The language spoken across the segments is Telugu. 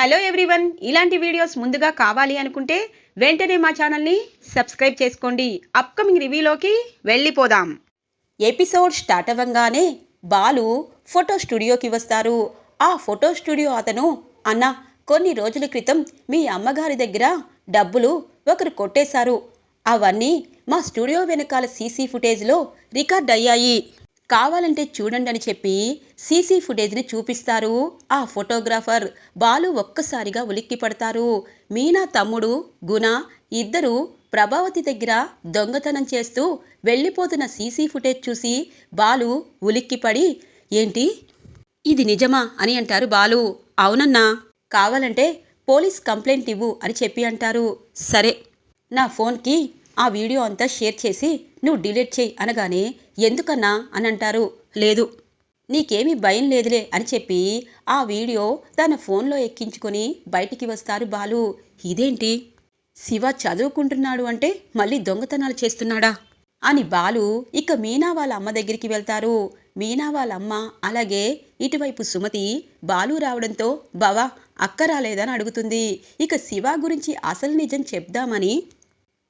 Hello everyone. ఇలాంటి వీడియోస్ ముందుగా కావాలి అనుకుంటే వెంటనే మా ఛానల్ని సబ్స్క్రైబ్ చేసుకోండి. అప్కమింగ్ రివ్యూలోకి వెళ్ళిపోదాం. ఎపిసోడ్ స్టార్ట్ అవ్వంగానే బాలు ఫోటో స్టూడియోకి వస్తారు. ఆ ఫోటో స్టూడియో అతను అన్న కొన్ని రోజుల క్రితం మీ అమ్మగారి దగ్గర డబ్బులు ఒకరు కొట్టేశారు. అవన్నీ మా స్టూడియో వెనకాల సీసీ ఫుటేజ్లో రికార్డ్ అయ్యాయి. కావాలంటే చూడండి అని చెప్పి సీసీ ఫుటేజ్ని చూపిస్తారు. ఆ ఫోటోగ్రాఫర్ బాలు ఒక్కసారిగా ఉలిక్కి పడతారు. మీనా తమ్ముడు గుణ ఇద్దరు ప్రభావతి దగ్గర దొంగతనం చేస్తూ వెళ్ళిపోతున్న సీసీ ఫుటేజ్ చూసి బాలు ఉలిక్కిపడి ఏంటి? ఇది నిజమా? అని అంటారు బాలు. అవునన్నా కావాలంటే పోలీస్ కంప్లైంట్ ఇవ్వు అని చెప్పి అంటారు. సరే నా ఫోన్కి ఆ వీడియో అంతా షేర్ చేసి నువ్వు డిలీట్ చేయి అనగానే ఎందుకన్నా? అని అంటారు లేదు నీకేమీ భయం లేదులే అని చెప్పి ఆ వీడియో తన ఫోన్లో ఎక్కించుకొని బయటికి వస్తారు బాలు. ఇదేంటి? శివ చదువుకుంటున్నాడు అంటే మళ్ళీ దొంగతనాలు చేస్తున్నాడా? అని బాలు ఇక మీనా వాళ్ళ అమ్మ దగ్గరికి వెళ్తారు. మీనా వాళ్ళ అమ్మ అలాగే ఇటువైపు సుమతి బాలు రావడంతో బావా అక్క రాలేదని అడుగుతుంది. ఇక శివ గురించి అసలు నిజం చెప్దామని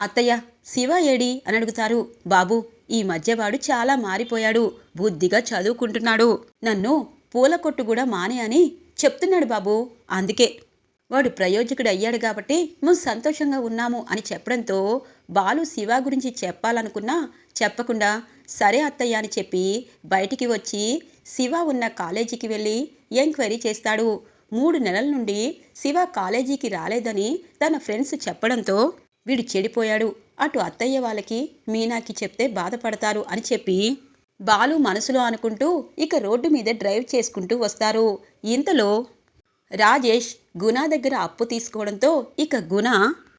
అత్తయ్య శివ ఏడి? అని అడుగుతారు. బాబు ఈ మధ్యవాడు చాలా మారిపోయాడు. బుద్ధిగా చదువుకుంటున్నాడు. నన్ను పూల కొట్టు కూడా మానే అని చెప్తున్నాడు బాబు. అందుకే వాడు ప్రయోజకుడు అయ్యాడు కాబట్టి మేము సంతోషంగా ఉన్నాము అని చెప్పడంతో బాలు శివ గురించి చెప్పాలనుకున్నా చెప్పకుండా సరే అత్తయ్య అని చెప్పి బయటికి వచ్చి శివ ఉన్న కాలేజీకి వెళ్ళి ఎంక్వైరీ చేస్తాడు. మూడు నెలల నుండి శివ కాలేజీకి రాలేదని తన ఫ్రెండ్స్ చెప్పడంతో వీడు చెడిపోయాడు. అటు అత్తయ్య వాళ్ళకి మీనాకి చెప్తే బాధపడతారు అని చెప్పి బాలు మనసులో అనుకుంటూ ఇక రోడ్డు మీద డ్రైవ్ చేసుకుంటూ వస్తారు. ఇంతలో రాజేష్ గుణ దగ్గర అప్పు తీసుకోవడంతో ఇక గుణ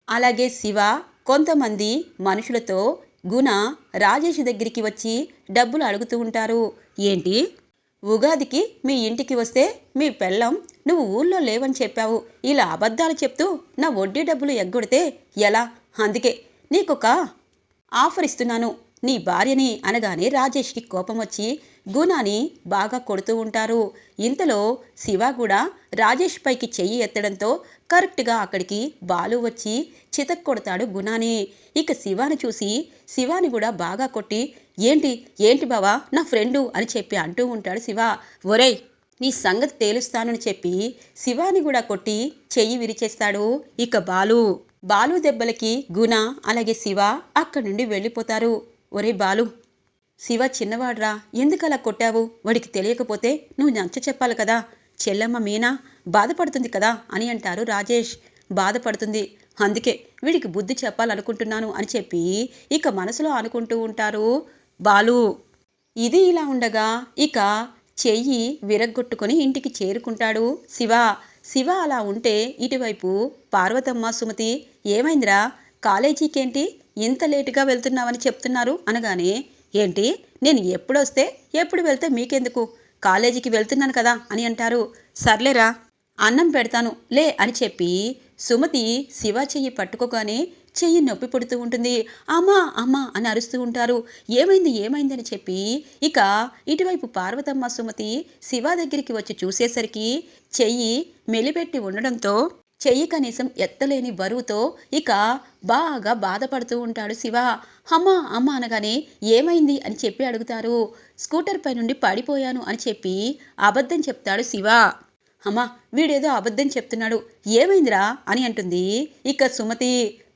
అలాగే శివ కొంతమంది మనుషులతో గుణ రాజేష్ దగ్గరికి వచ్చి డబ్బులు అడుగుతూ ఉంటారు. ఏంటి? ఉగాదికి మీ ఇంటికి వస్తే మీ పెళ్ళం నువ్వు ఊళ్ళో లేవని చెప్పావు. ఇలా అబద్ధాలు చెప్తూ నా వడ్డీ డబ్బులు ఎగ్గొడితే ఎలా? అందుకే నీకొక ఆఫర్ ఇస్తున్నాను. నీ భార్యని అనగానే రాజేష్కి కోపం వచ్చి గుణాని బాగా కొడుతూ ఉంటారు. ఇంతలో శివ కూడా రాజేష్ పైకి చెయ్యి ఎత్తడంతో కరెక్ట్గా అక్కడికి బాలు వచ్చి చితక్ కొడతాడు గుణాని. ఇక శివాని చూసి శివాని కూడా బాగా కొట్టి ఏంటి? ఏంటి బావా? నా ఫ్రెండు అని చెప్పి అంటూ ఉంటాడు శివ. ఒరేయ్ నీ సంగతి తేలుస్తానని చెప్పి శివాని కూడా కొట్టి చెయ్యి విరిచేస్తాడు ఇక బాలు. బాలు దెబ్బలకి గుణ అలాగే శివ అక్కడి నుండి వెళ్ళిపోతారు. ఒరే బాలు శివ చిన్నవాడ్రా ఎందుకలా కొట్టావు? వాడికి తెలియకపోతే నువ్వు నచ్చ చెప్పాలి కదా. చెల్లమ్మ మీనా బాధపడుతుంది కదా అని అంటారు రాజేష్. బాధపడుతుంది. అందుకే వీడికి బుద్ధి చెప్పాలనుకుంటున్నాను అని చెప్పి ఇక మనసులో అనుకుంటూ ఉంటారు బాలు. ఇది ఇలా ఉండగా ఇక చెయ్యి విరగ్గొట్టుకొని ఇంటికి చేరుకుంటాడు శివ. శివ అలా ఉంటే ఇటువైపు పార్వతమ్మ సుమతి ఏమైందిరా? కాలేజీకేంటి? ఇంత లేటుగా వెళ్తున్నావని చెప్తున్నారు అనగానే ఏంటి? నేను ఎప్పుడు వస్తే ఎప్పుడు వెళ్తే మీకెందుకు? కాలేజీకి వెళ్తున్నాను కదా అని అంటారు. సర్లేరా అన్నం పెడతాను లే అని చెప్పి సుమతి శివ చెయ్యి పట్టుకోగానే చెయ్యి నొప్పి పుడుతూ ఉంటుంది. అమ్మా అమ్మా అని అరుస్తూ ఉంటారు. ఏమైంది ఏమైంది అని చెప్పి ఇక ఇటువైపు పార్వతమ్మ సుమతి శివ దగ్గరికి వచ్చి చూసేసరికి చెయ్యి మెలిపెట్టి ఉండడంతో చెయ్యి కనీసం ఎత్తలేని బరువుతో ఇక బాగా బాధపడుతూ ఉంటాడు శివ. అమ్మా అమ్మ అనగానే ఏమైంది అని చెప్పి అడుగుతారు. స్కూటర్ పై నుండి పడిపోయాను అని చెప్పి అబద్ధం చెప్తాడు శివ. అమ్మా వీడేదో అబద్ధం చెప్తున్నాడు. ఏమైందిరా అని అంటుంది. ఇక సుమతి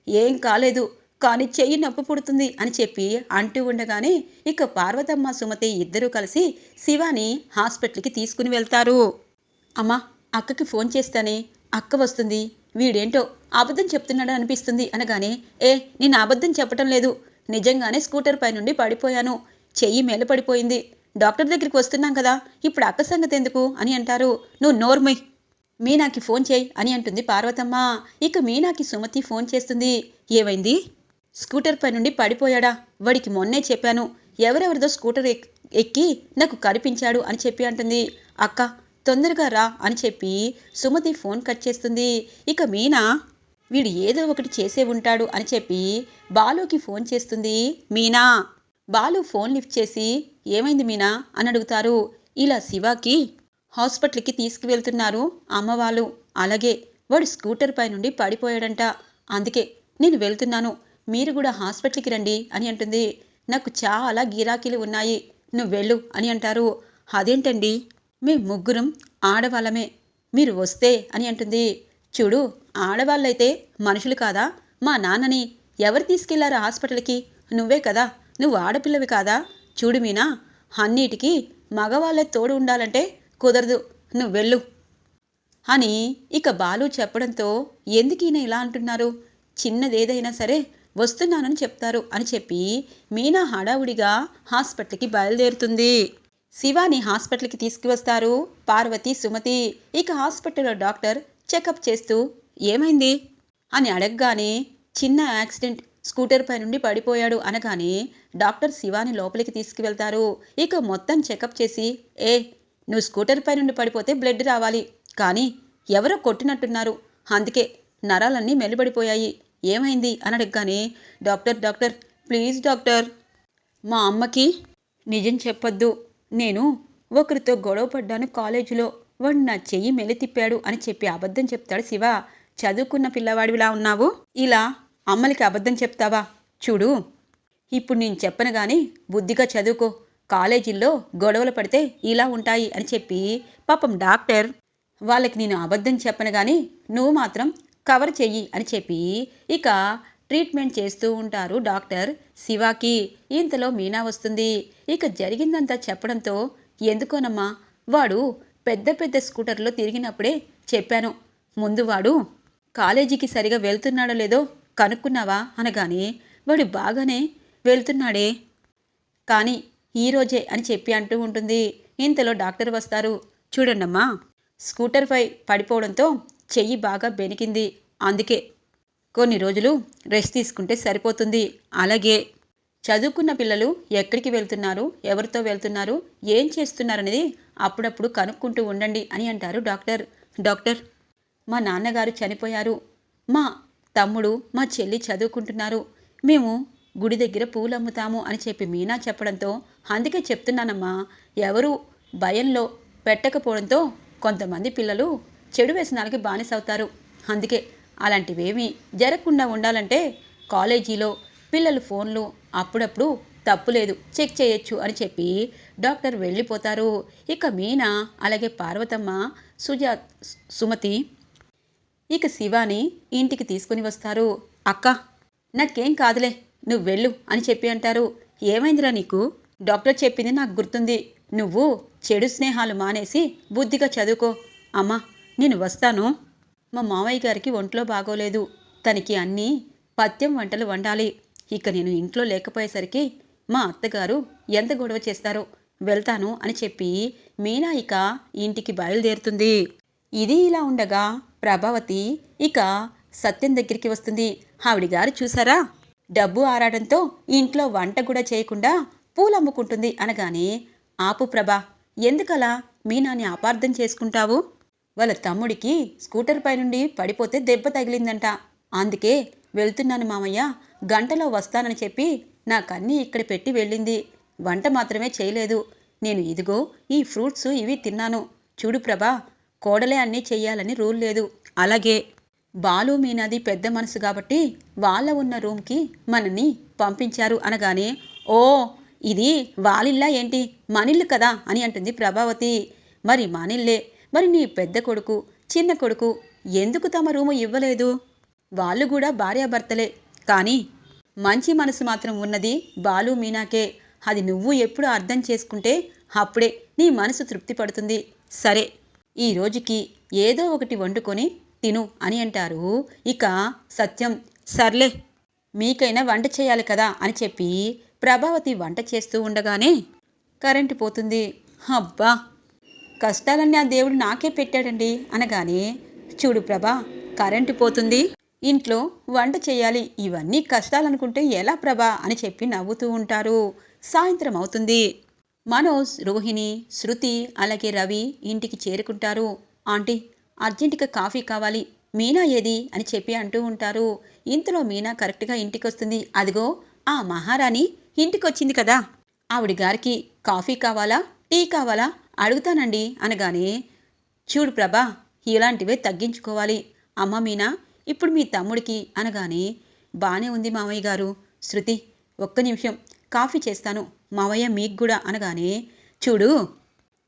ఏం కాలేదు కానీ చెయ్యి నొప్పి పుడుతుంది అని చెప్పి అంటూ ఉండగానే ఇక పార్వతమ్మ సుమతి ఇద్దరూ కలిసి శివాని హాస్పిటల్కి తీసుకుని వెళ్తారు. అమ్మా అక్కకి ఫోన్ చేస్తానే అక్క వస్తుంది. వీడేంటో అబద్ధం చెప్తున్నాడు అనిపిస్తుంది అనగానే ఏ నేను అబద్ధం చెప్పటం లేదు. నిజంగానే స్కూటర్ పై నుండి పడిపోయాను. చెయ్యి మెలపడిపోయింది డాక్టర్ దగ్గరికి వస్తున్నాం కదా ఇప్పుడు అక్క సంగతి ఎందుకు అని అంటారు. నువ్వు నోర్మయ్ మీనాకి ఫోన్ చేయి అని అంటుంది పార్వతమ్మ. ఇక మీనాకి సుమతి ఫోన్ చేస్తుంది. ఏమైంది? స్కూటర్ పై నుండి పడిపోయాడా? వాడికి మొన్నే చెప్పాను. ఎవరెవరిదో స్కూటర్ ఎక్కి నాకు కనిపించాడు అని చెప్పి అంటుంది. అక్క తొందరగా రా అని చెప్పి సుమతి ఫోన్ కట్ చేస్తుంది. ఇక మీనా వీడు ఏదో ఒకటి చేసే ఉంటాడు అని చెప్పి బాలుకి ఫోన్ చేస్తుంది. మీనా బాలు ఫోన్ లిఫ్ట్ చేసి ఏమైంది మీనా? అని అడుగుతారు. ఇలా శివాకి హాస్పిటల్కి తీసుకువెళ్తున్నారు అమ్మవాళ్ళు. అలాగే వాడు స్కూటర్ పై నుండి పడిపోయాడంట. అందుకే నేను వెళ్తున్నాను. మీరు కూడా హాస్పిటల్కి రండి అని అంటుంది. నాకు చాలా గిరాకీలు ఉన్నాయి. నువ్వు వెళ్ళు అని అంటారు. అదేంటండి? మీ ముగ్గురం ఆడవాళ్ళమే. మీరు వస్తే అని అంటుంది. చూడు ఆడవాళ్ళైతే మనుషులు కాదా? మా నాన్నని ఎవరు తీసుకెళ్ళారు హాస్పిటల్కి? నువ్వే కదా. నువ్వు ఆడపిల్లవి కాదా? చూడు మీనా అన్నిటికీ మగవాళ్ళే తోడు ఉండాలంటే కుదరదు. నువ్వు వెళ్ళు. అని ఇక బాలు చెప్పడంతో ఎందుకు ఈయన ఇలా అంటున్నారు? చిన్నదేదైనా సరే వస్తున్నానని చెప్తారు అని చెప్పి మీనా హడావుడిగా హాస్పిటల్కి బయలుదేరుతుంది. శివాని హాస్పిటల్కి తీసుకువస్తారు పార్వతి సుమతి. ఇక హాస్పిటల్లో డాక్టర్ చెకప్ చేస్తూ ఏమైంది? అని అడగగానే చిన్న యాక్సిడెంట్ స్కూటర్ పై నుండి పడిపోయాడు అనగానే డాక్టర్ శివాని లోపలికి తీసుకువెళ్తారు. ఇక మొత్తం చెకప్ చేసి ఏ నువ్వు స్కూటర్ పై నుండి పడిపోతే బ్లడ్ రావాలి. కానీ ఎవరో కొట్టినట్టున్నారు. అందుకే నరాలన్నీ మెలిబడిపోయాయి. ఏమైంది? అని అడగగానే డాక్టర్ డాక్టర్ ప్లీజ్ డాక్టర్. మా అమ్మకి నిజం చెప్పొద్దు. నేను ఒకరితో గొడవ పడ్డాను కాలేజీలో. వాడు నా చెయ్యి మెలి తిప్పాడు అని చెప్పి అబద్ధం చెప్తాడు శివ. చదువుకున్న పిల్లవాడివిలా ఉన్నావు? ఇలా అమ్మలకి అబద్ధం చెప్తావా? చూడు. ఇప్పుడు నేను చెప్పను కానీ బుద్ధిగా చదువుకో. కాలేజీల్లో గొడవలు పడితే ఇలా ఉంటాయి అని చెప్పి పాపం డాక్టర్ వాళ్ళకి నేను అబద్ధం చెప్పను కానీ నువ్వు మాత్రం కవర్ చెయ్యి అని చెప్పి ఇక ట్రీట్మెంట్ చేస్తూ ఉంటారు డాక్టర్ శివాకి. ఇంతలో మీనా వస్తుంది. ఇక జరిగిందంతా చెప్పడంతో ఎందుకోనమ్మా వాడు పెద్ద పెద్ద స్కూటర్లో తిరిగినప్పుడే చెప్పాను. ముందు వాడు కాలేజీకి సరిగా వెళ్తున్నాడో లేదో కనుక్కున్నావా అనగానే వాడు బాగానే వెళ్తున్నాడే. కానీ ఈరోజే అని చెప్పి అంటూ ఉంటుంది. ఇంతలో డాక్టర్ వస్తారు. చూడండమ్మా స్కూటర్పై పడిపోవడంతో చెయ్యి బాగా బెనికింది అందుకే కొన్ని రోజులు రెస్ట్ తీసుకుంటే సరిపోతుంది. అలాగే చదువుకున్న పిల్లలు ఎక్కడికి వెళ్తున్నారు? ఎవరితో వెళ్తున్నారు? ఏం చేస్తున్నారనేది అప్పుడప్పుడు కనుక్కుంటూ ఉండండి అని అంటారు డాక్టర్. డాక్టర్ మా నాన్నగారు చనిపోయారు. మా తమ్ముడు మా చెల్లి చదువుకుంటున్నారు. మేము గుడి దగ్గర పూలు అమ్ముతాము అని చెప్పి మీనా చెప్పడంతో అందుకే చెప్తున్నానమ్మా ఎవరు భయంలో పెట్టకపోవడంతో కొంతమంది పిల్లలు చెడు వ్యసనాలకి బానిసవుతారు. అందుకే అలాంటివేమీ జరగకుండా ఉండాలంటే కాలేజీలో పిల్లలు ఫోన్లు అప్పుడప్పుడు తప్పులేదు చెక్ చేయొచ్చు అని చెప్పి డాక్టర్ వెళ్ళిపోతారు. ఇక మీనా అలాగే పార్వతమ్మ సుజా సుమతి ఇక శివాని ఇంటికి తీసుకుని వస్తారు. అక్క నాకేం కాదులే నువ్వు వెళ్ళు అని చెప్పి అంటారు. ఏమైందిరా నీకు? డాక్టర్ చెప్పింది నాకు గుర్తుంది. నువ్వు చెడు స్నేహాలు మానేసి బుద్ధిగా చదువుకో. అమ్మా నేను వస్తాను. మా మామయ్య గారికి ఒంట్లో బాగోలేదు. తనకి అన్నీ పత్యం వంటలు వండాలి. ఇక నేను ఇంట్లో లేకపోయేసరికి మా అత్తగారు ఎంత గొడవ చేస్తారో వెళ్తాను అని చెప్పి మీనా ఇక ఇంటికి బయలుదేరుతుంది. ఇది ఇలా ఉండగా ప్రభావతి ఇక సత్యం దగ్గరికి వస్తుంది. ఆవిడ గారు చూసారా? డబ్బు ఆరాడంతో ఇంట్లో వంట కూడా చేయకుండా పూలమ్ముకుంటుంది అనగానే ఆపు ప్రభా ఎందుకలా? మీనాని అపార్థం చేసుకుంటావు? వాళ్ళ తమ్ముడికి స్కూటర్ పైనుండి పడిపోతే దెబ్బ తగిలిందంట. అందుకే వెళ్తున్నాను మామయ్య గంటలో వస్తానని చెప్పి నాకన్నీ ఇక్కడ పెట్టి వెళ్ళింది. వంట మాత్రమే చేయలేదు. నేను ఇదిగో ఈ ఫ్రూట్స్ ఇవి తిన్నాను. చూడు ప్రభా కోడలే అన్నీ చెయ్యాలని రూల్ లేదు. అలాగే బాలు మీనాది పెద్ద మనసు కాబట్టి వాళ్ళ ఉన్న రూమ్కి మనని పంపించారు అనగానే ఓ ఇది వాళ్ళిల్లా ఏంటి? మనిల్లు కదా? అని అంటుంది ప్రభావతి. మరి మనిల్లే. మరి నీ పెద్ద కొడుకు చిన్న కొడుకు ఎందుకు తమ రూము ఇవ్వలేదు? వాళ్ళు కూడా భార్యాభర్తలే. కానీ మంచి మనసు మాత్రం ఉన్నది బాలు మీనాకే. అది నువ్వు ఎప్పుడు అర్థం చేసుకుంటే అప్పుడే నీ మనసు తృప్తి పడుతుంది. సరే ఈ రోజుకి ఏదో ఒకటి వండుకొని తిను అని అంటారు. ఇక సత్యం సర్లే మీకైనా వంట చేయాలి కదా అని చెప్పి ప్రభావతి వంట చేస్తూ ఉండగానే కరెంటు పోతుంది. అబ్బా కష్టాలన్నీ ఆ దేవుడు నాకే పెట్టాడండి అనగానే చూడు ప్రభా కరెంటు పోతుంది. ఇంట్లో వంట చేయాలి ఇవన్నీ కష్టాలనుకుంటే ఎలా ప్రభా అని చెప్పి నవ్వుతూ ఉంటారు. సాయంత్రం అవుతుంది. మనోజ్ రోహిణి శృతి అలాగే రవి ఇంటికి చేరుకుంటారు. ఆంటీ అర్జెంటుగా కాఫీ కావాలి మీనా ఏది? అని చెప్పి అంటూ ఉంటారు. ఇంతలో మీనా కరెక్ట్గా ఇంటికి వస్తుంది అదిగో ఆ మహారాణి ఇంటికి వచ్చింది కదా. ఆవిడ గారికి కాఫీ కావాలా టీ కావాలా? అడుగుతానండి అనగానే చూడు ప్రభా ఇలాంటివే తగ్గించుకోవాలి. అమ్మ మీనా ఇప్పుడు మీ తమ్ముడికి అనగానే బానే ఉంది మావయ్య గారు. శృతి ఒక్క నిమిషం కాఫీ చేస్తాను. మావయ్య మీకు కూడా అనగానే చూడు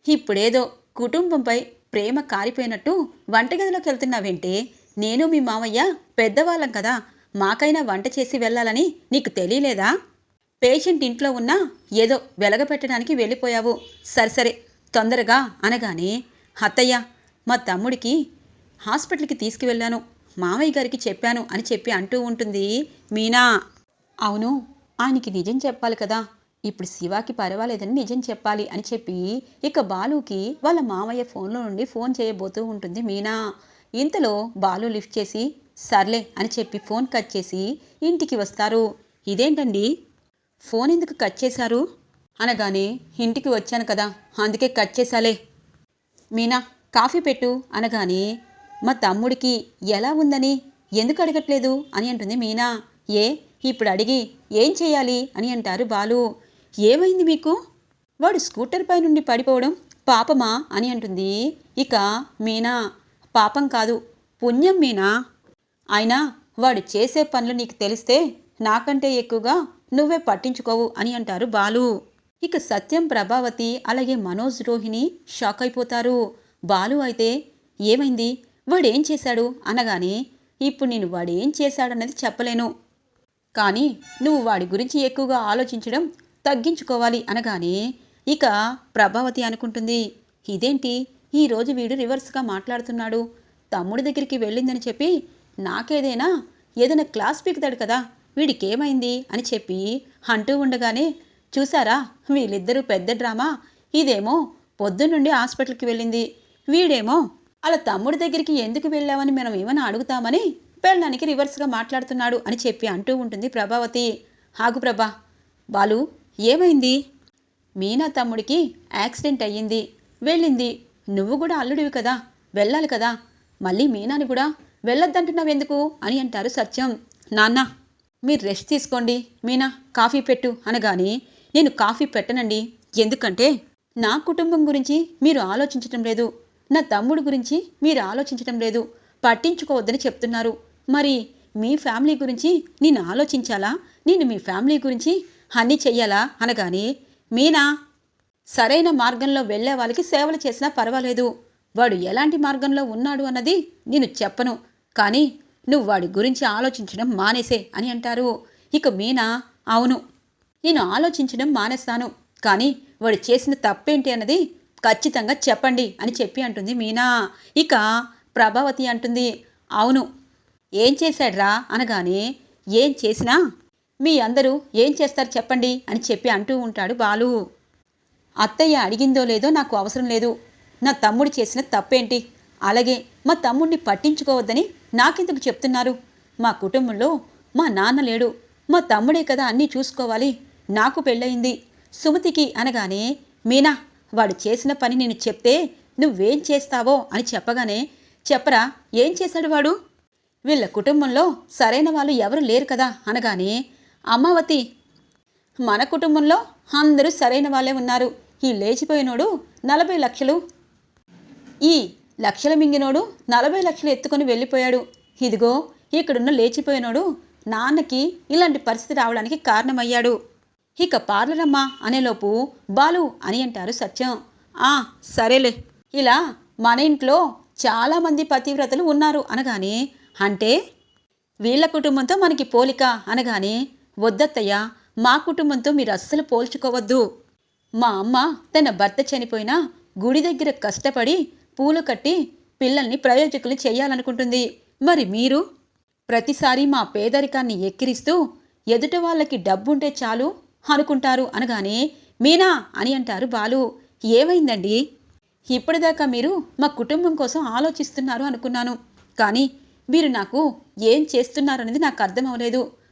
ఇప్పుడేదో కుటుంబంపై ప్రేమ కారిపోయినట్టు వంటగదిలోకి వెళ్తున్నావేంటే? నేను మీ మావయ్య పెద్దవాళ్ళం కదా మాకైనా వంట చేసి వెళ్ళాలని నీకు తెలియలేదా? పేషెంట్ ఇంట్లో ఉన్నా ఏదో వెలగపెట్టడానికి వెళ్ళిపోయావు. సరే తొందరగా అనగానే అత్తయ్య మా తమ్ముడికి హాస్పిటల్కి తీసుకువెళ్ళాను. మామయ్య గారికి చెప్పాను అని చెప్పి అంటూ ఉంటుంది మీనా. అవును ఆయనకి నిజం చెప్పాలి కదా. ఇప్పుడు శివాకి పర్వాలేదని నిజం చెప్పాలి అని చెప్పి ఇక బాలుకి వాళ్ళ మామయ్య ఫోన్లో నుండి ఫోన్ చేయబోతూ ఉంటుంది మీనా. ఇంతలో బాలు లిఫ్ట్ చేసి సర్లే అని చెప్పి ఫోన్ కట్ చేసి ఇంటికి వస్తారు. ఇదేంటండి? ఫోన్ ఎందుకు కట్ చేశారు? అనగానే ఇంటికి వచ్చాను కదా అందుకే కట్ చేశాలే. మీనా కాఫీ పెట్టు అనగానే మా తమ్ముడికి ఎలా ఉందని ఎందుకు అడగట్లేదు అని అంటుంది మీనా. ఏ ఇప్పుడు అడిగి ఏం చేయాలి అని అంటారు బాలు. ఏమైంది మీకు? వాడు స్కూటర్ పై నుండి పడిపోవడం పాపమా అని అంటుంది. ఇక మీనా పాపం కాదు పుణ్యం మీనా? అయినా వాడు చేసే పనులు నీకు తెలిస్తే నాకంటే ఎక్కువగా నువ్వే పట్టించుకోవు అని అంటారు బాలు. ఇక సత్యం ప్రభావతి అలాగే మనోజ్ రోహిణి షాక్ అయిపోతారు. బాలు అయితే ఏమైంది? వాడేం చేశాడు అనగానే ఇప్పుడు నేను వాడేం చేశాడన్నది చెప్పలేను. కానీ నువ్వు వాడి గురించి ఎక్కువగా ఆలోచించడం తగ్గించుకోవాలి అనగానే ఇక ప్రభావతి అనుకుంటుంది ఇదేంటి? ఈరోజు వీడు రివర్స్గా మాట్లాడుతున్నాడు. తమ్ముడి దగ్గరికి వెళ్ళిందని చెప్పి నాకేదైనా ఏదైనా క్లాస్ పీకుతాడు కదా వీడికేమైంది? అని చెప్పి అంటూ ఉండగానే చూసారా వీళ్ళిద్దరూ పెద్ద డ్రామా. ఇదేమో పొద్దున్నుండి హాస్పిటల్కి వెళ్ళింది. వీడేమో అలా తమ్ముడి దగ్గరికి ఎందుకు వెళ్ళామని మనం ఏమైనా అడుగుతామని పెళ్ళడానికి రివర్స్గా మాట్లాడుతున్నాడు అని చెప్పి అంటూ ఉంటుంది ప్రభావతి. ఆగు ప్రభా బాలు ఏమైంది? మీనా తమ్ముడికి యాక్సిడెంట్ అయ్యింది. వెళ్ళింది. నువ్వు కూడా అల్లుడివి కదా. వెళ్ళాలి కదా. మళ్ళీ మీనాని కూడా వెళ్ళొద్దంటున్నావెందుకు అని అంటారు సత్యం. నాన్న మీరు రెస్ట్ తీసుకోండి. మీనా కాఫీ పెట్టు అనగానే నేను కాఫీ పెట్టనండి. ఎందుకంటే నా కుటుంబం గురించి మీరు ఆలోచించటం లేదు. నా తమ్ముడు గురించి మీరు ఆలోచించటం లేదు. పట్టించుకోవద్దని చెప్తున్నారు. మరి మీ ఫ్యామిలీ గురించి నేను ఆలోచించాలా? నేను మీ ఫ్యామిలీ గురించి అన్నీ చెయ్యాలా అనగానే మీనా సరైన మార్గంలో వెళ్ళే వాళ్ళకి సేవలు చేసినా పర్వాలేదు. వాడు ఎలాంటి మార్గంలో ఉన్నాడు అన్నది నేను చెప్పను. కానీ నువ్వు వాడి గురించి ఆలోచించడం మానేసే అని అంటారు. ఇక మీనా అవును నేను ఆలోచించడం మానేస్తాను. కానీ వాడు చేసిన తప్పేంటి అన్నది ఖచ్చితంగా చెప్పండి అని చెప్పి అంటుంది మీనా. ఇక ప్రభావతి అంటుంది అవును ఏం చేశాడ్రా? అనగానే ఏం చేసినా మీ అందరూ ఏం చేస్తారు చెప్పండి అని చెప్పి అంటూ ఉంటాడు బాలు. అత్తయ్య అడిగిందో లేదో నాకు అవసరం లేదు. నా తమ్ముడు చేసిన తప్పేంటి? అలాగే మా తమ్ముడిని పట్టించుకోవద్దని నాకెందుకు చెప్తున్నారు? మా కుటుంబంలో మా నాన్న లేడు. మా తమ్ముడే కదా అన్నీ చూసుకోవాలి. నాకు పెళ్ళయింది. సుమతికి అనగానే మీనా వాడు చేసిన పని నేను చెప్తే నువ్వేం చేస్తావో అని చెప్పగానే చెప్పరా ఏం చేశాడు వాడు? వీళ్ళ కుటుంబంలో సరైన వాళ్ళు ఎవరు లేరు కదా అనగానే అమ్మావతి మన కుటుంబంలో అందరూ సరైన వాళ్ళే ఉన్నారు. ఈ లేచిపోయినోడు నలభై లక్షలు. ఈ లక్షల మింగినోడు నలభై లక్షలు ఎత్తుకొని వెళ్ళిపోయాడు. ఇదిగో ఇక్కడున్న లేచిపోయినోడు నాన్నకి ఇలాంటి పరిస్థితి రావడానికి కారణమయ్యాడు. ఇక పార్లరమ్మా అనేలోపు బాలు అని అంటారు సత్యం. ఆ సరేలే. ఇలా మన ఇంట్లో చాలామంది పతివ్రతలు ఉన్నారు అనగానే అంటే వీళ్ళ కుటుంబంతో మనకి పోలిక అనగానే వద్దత్తయ్య మా కుటుంబంతో మీరు అస్సలు పోల్చుకోవద్దు. మా అమ్మ తన భర్త చనిపోయినా గుడి దగ్గర కష్టపడి పూలు కట్టి పిల్లల్ని ప్రయోజకులు చేయాలనుకుంటుంది. మరి మీరు? ప్రతిసారి మా పేదరికాన్ని ఎక్కిరిస్తూ ఎదుట వాళ్ళకి డబ్బుంటే చాలు అనుకుంటారు అనగానే మీనా అని అంటారు బాలు. ఏమైందండి? ఇప్పటిదాకా మీరు మా కుటుంబం కోసం ఆలోచిస్తున్నారు అనుకున్నాను. కానీ మీరు నాకు ఏం చేస్తున్నారనేది నాకు అర్థం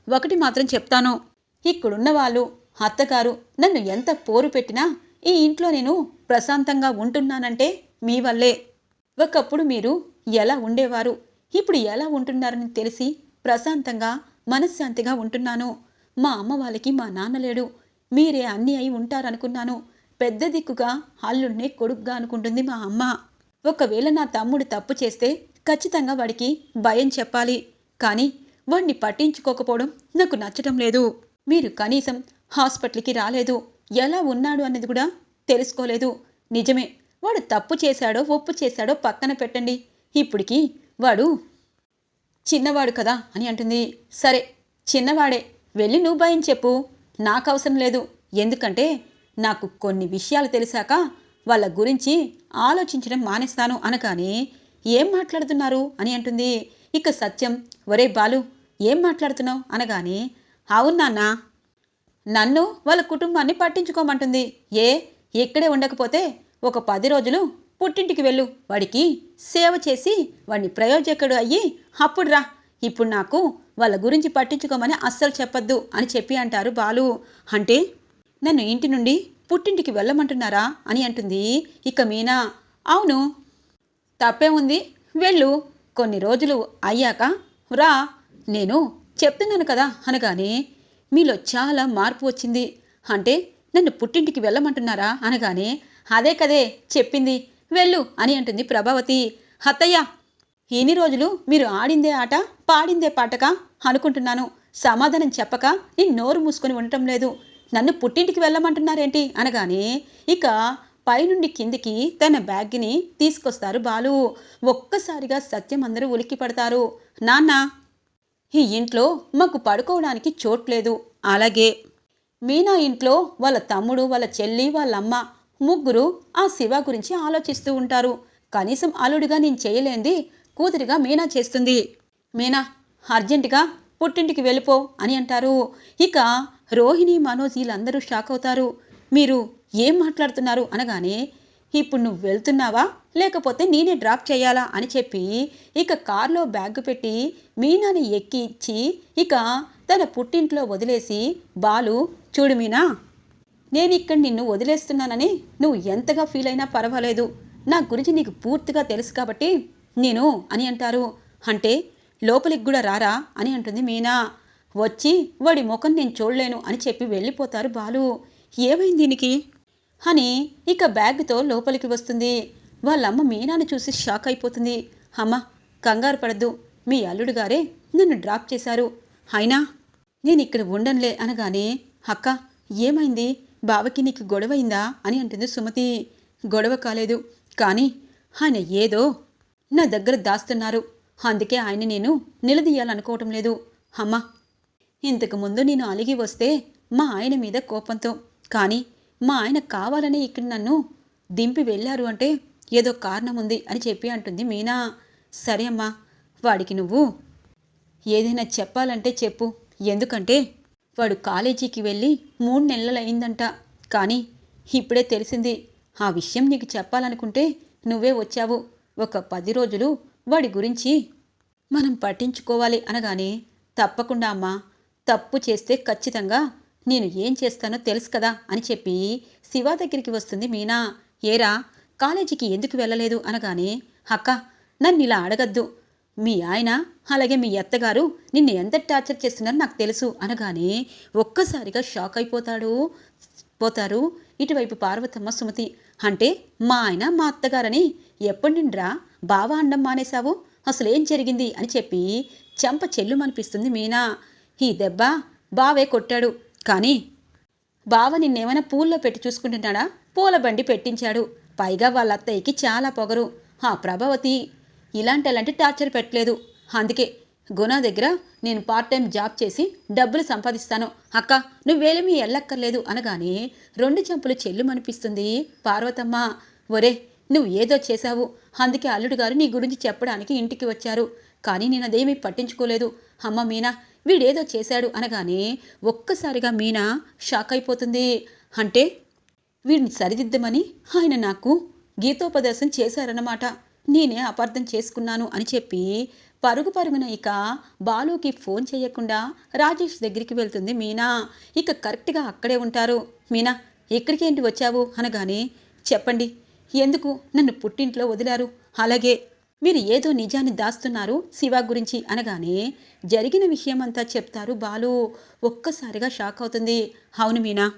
ఒకటి మాత్రం చెప్తాను. ఇక్కడున్న వాళ్ళు అత్తగారు నన్ను ఎంత పోరు పెట్టినా ఈ ఇంట్లో నేను ప్రశాంతంగా ఉంటున్నానంటే మీ వల్లే. ఒకప్పుడు మీరు ఎలా ఉండేవారు? ఇప్పుడు ఎలా ఉంటున్నారని తెలిసి ప్రశాంతంగా మనశ్శాంతిగా ఉంటున్నాను. మా అమ్మ వాళ్ళకి మా నాన్న లేడు. మీరే అన్నీ అయి ఉంటారనుకున్నాను. పెద్ద దిక్కుగా అల్లుడినే కొడుకుగా అనుకుంటుంది మా అమ్మ. ఒకవేళ నా తమ్ముడు తప్పు చేస్తే ఖచ్చితంగా వాడికి భయం చెప్పాలి. కానీ వాణ్ణి పట్టించుకోకపోవడం నాకు నచ్చటం లేదు. మీరు కనీసం హాస్పిటల్కి రాలేదు. ఎలా ఉన్నాడు అన్నది కూడా తెలుసుకోలేదు. నిజమే వాడు తప్పు చేశాడో ఒప్పు చేశాడో పక్కన పెట్టండి. ఇప్పటికి వాడు చిన్నవాడు కదా అని అంటుంది. సరే చిన్నవాడే వెళ్ళి నువ్వు భయం చెప్పు. నాకు అవసరం లేదు. ఎందుకంటే నాకు కొన్ని విషయాలు తెలిసాక వాళ్ళ గురించి ఆలోచించడం మానేస్తాను అనగానే ఏం మాట్లాడుతున్నారు అని అంటుంది. ఇక సత్యం ఒరే బాలు ఏం మాట్లాడుతున్నావు? అనగానే అవును నాన్న. నన్ను వాళ్ళ కుటుంబాన్ని పట్టించుకోమంటుంది. ఏ? ఇక్కడే ఉండకపోతే ఒక పది రోజులు పుట్టింటికి వెళ్ళు. వాడికి సేవ చేసి వాడిని ప్రయోజకుడు అయ్యి అప్పుడు రా. ఇప్పుడు నాకు వాళ్ళ గురించి పట్టించుకోమని అస్సలు చెప్పొద్దు అని చెప్పి అంటారు బాలు. అంటే నన్ను ఇంటి నుండి పుట్టింటికి వెళ్ళమంటున్నారా? అని అంటుంది ఇక మీనా. అవును. తప్పే ఉంది. వెళ్ళు. కొన్ని రోజులు అయ్యాక రా. నేను చెప్తున్నాను కదా అనగానే మీలో చాలా మార్పు వచ్చింది. అంటే నన్ను పుట్టింటికి వెళ్ళమంటున్నారా అనగానే అదే కదే చెప్పింది. వెళ్ళు అని అంటుంది ప్రభావతి. హత్తయ్య ఎన్ని రోజులు మీరు ఆడిందే ఆట పాడిందే పాటక? అనుకుంటున్నాను. సమాధానం చెప్పక నీ నోరు మూసుకొని ఉండటం లేదు. నన్ను పుట్టింటికి వెళ్ళమంటున్నారేంటి? అనగానే ఇక పైనుండి కిందికి తన బ్యాగ్ని తీసుకొస్తారు బాలు. ఒక్కసారిగా సత్యం అందరూ ఉలిక్కి పడతారు నాన్న ఈ ఇంట్లో మాకు పడుకోవడానికి చోట్లేదు అలాగే మీనా ఇంట్లో వాళ్ళ తమ్ముడు వాళ్ళ చెల్లి వాళ్ళ అమ్మ ముగ్గురు ఆ శివ గురించి ఆలోచిస్తూ ఉంటారు. కనీసం అల్లుడిగా నేను చేయలేంది కూతురిగా మీనా చేస్తుంది. మీనా అర్జెంటుగా పుట్టింటికి వెళ్ళిపో అని అంటారు. ఇక రోహిణి మనోజ్ వీళ్ళందరూ షాక్ అవుతారు. మీరు ఏం మాట్లాడుతున్నారు అనగానే ఇప్పుడు నువ్వు వెళ్తున్నావా? లేకపోతే నేనే డ్రాప్ చేయాలా? అని చెప్పి ఇక కార్లో బ్యాగ్ పెట్టి మీనాని ఎక్కి ఇచ్చి ఇక తన పుట్టింట్లో వదిలేసి బాలు చూడు మీనా నేను ఇక్కడ నిన్ను వదిలేస్తున్నానని నువ్వు ఎంతగా ఫీల్ అయినా పర్వాలేదు. నా గురించి నీకు పూర్తిగా తెలుసు కాబట్టి నేను అని అంటారు. అంటే లోపలికి కూడా రారా? అని అంటుంది మీనా. వచ్చి వాడి ముఖం నేను చూడలేను అని చెప్పి వెళ్ళిపోతారు బాలు. ఏమైంది దీనికి? అని ఇక బ్యాగ్తో లోపలికి వస్తుంది. వాళ్ళమ్మ మీనాను చూసి షాక్ అయిపోతుంది. అమ్మ కంగారు పడద్దు. మీ అల్లుడు గారే నన్ను డ్రాప్ చేశారు. అయినా నేను ఇక్కడ ఉండనులే అనగానే అక్క ఏమైంది? బావకి నీకు గొడవైందా? అని అంటుంది సుమతి. గొడవ కాలేదు. కానీ ఆయన ఏదో నా దగ్గర దాస్తున్నారు. అందుకే ఆయన నేను నిలదీయాలనుకోవటం లేదు. అమ్మా ఇంతకు ముందు నేను అలిగి వస్తే మా ఆయన మీద కోపంతో కానీ మా ఆయన కావాలని ఇక్కడ నన్ను దింపి వెళ్ళారు అంటే ఏదో కారణం ఉంది అని చెప్పి అంటుంది మీనా. సరే అమ్మా వాడికి నువ్వు ఏదైనా చెప్పాలంటే చెప్పు. ఎందుకంటే వాడు కాలేజీకి వెళ్ళి మూడు నెలలు అయిందంట. కానీ ఇప్పుడే తెలిసింది ఆ విషయం నీకు చెప్పాలనుకుంటే నువ్వే వచ్చావు. ఒక పది రోజులు వాడి గురించి మనం పట్టించుకోవాలి అనగానే తప్పకుండా అమ్మా తప్పు చేస్తే ఖచ్చితంగా నేను ఏం చేస్తానో తెలుసు కదా అని చెప్పి శివ దగ్గరికి వస్తుంది మీనా. ఏరా కాలేజీకి ఎందుకు వెళ్ళలేదు అనగానే అక్క నన్ను ఇలా అడగద్దు. మీ ఆయన అలాగే మీ అత్తగారు నిన్ను ఎంత టార్చర్ చేస్తున్నారో నాకు తెలుసు అనగానే ఒక్కసారిగా షాక్ అయిపోతాడు పోతారు ఇటువైపు పార్వతమ్మ సుమతి. అంటే మా ఆయన మా అత్తగారని ఎప్పటి నిండ్రా బావా అండం మానేశావు? అసలేం జరిగింది అని చెప్పి చెంప చెల్లుమనిపిస్తుంది మీనా. ఈ దెబ్బ బావే కొట్టాడు. కానీ బావ నిన్నేమైనా పూల్లో పెట్టి చూసుకుంటున్నాడా పూల బండి పెట్టించాడు. పైగా వాళ్ళ అత్తయ్యకి చాలా పొగరు. ఆ ప్రభావతి ఇలాంటి అలాంటి టార్చర్ పెట్టలేదు. అందుకే గుణ దగ్గర నేను పార్ట్ టైం జాబ్ చేసి డబ్బులు సంపాదిస్తాను. అక్క నువ్వేలేమీ వెళ్ళక్కర్లేదు అనగానే రెండు చెంపులు చెల్లుమనిపిస్తుంది. పార్వతమ్మ ఒరే నువ్వు ఏదో చేశావు. అందుకే అల్లుడు గారు నీ గురించి చెప్పడానికి ఇంటికి వచ్చారు. కానీ నేను అదేమీ పట్టించుకోలేదు. అమ్మ మీనా వీడేదో చేశాడు అనగానే ఒక్కసారిగా మీనా షాక్ అయిపోతుంది. అంటే వీడిని సరిదిద్దమని ఆయన నాకు గీతోపదేశం చేశారన్నమాట. నేనే అపార్థం చేసుకున్నాను అని చెప్పి పరుగు పరుగున ఇక బాలుకి ఫోన్ చేయకుండా రాజేష్ దగ్గరికి వెళ్తుంది మీనా. ఇక కరెక్ట్గా అక్కడే ఉంటారు. మీనా ఎక్కడికేంటి వచ్చావు? అనగానే చెప్పండి. ఎందుకు? నన్ను పుట్టింట్లో వదిలారు. అలాగే మీరు ఏదో నిజాన్ని దాస్తున్నారు శివ గురించి అనగానే జరిగిన విషయమంతా చెప్తారు బాలు. ఒక్కసారిగా షాక్ అవుతుంది. అవును మీనా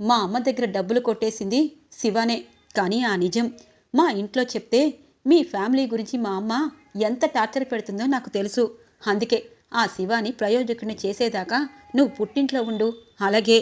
మా అమ్మ దగ్గర డబ్బులు కొట్టేసింది శివనే. కానీ ఆ నిజం మా ఇంట్లో చెప్తే మీ ఫ్యామిలీ గురించి మా అమ్మ ఎంత టార్చర్ పెడుతుందో నాకు తెలుసు. అందుకే ఆ శివాని ప్రయోజకుడిని చేసేదాకా నువ్వు పుట్టింట్లో ఉండు. అలాగే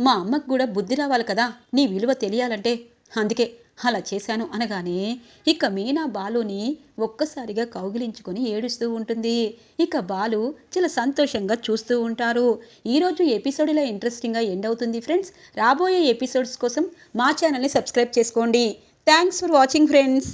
మా అమ్మకు కూడా బుద్ధి రావాలి కదా నీ విలువ తెలియాలంటే. అందుకే అలా చేశాను అనగానే ఇక మీనా బాలుని ఒక్కసారిగా కౌగిలించుకొని ఏడుస్తూ ఉంటుంది. ఇక బాలు చాలా సంతోషంగా చూస్తూ ఉంటారు. ఈరోజు ఎపిసోడ్ ఇలా ఇంట్రెస్టింగ్గా ఎండ్ అవుతుంది ఫ్రెండ్స్ రాబోయే ఎపిసోడ్స్ కోసం మా ఛానల్ని సబ్స్క్రైబ్ చేసుకోండి. Thanks for watching friends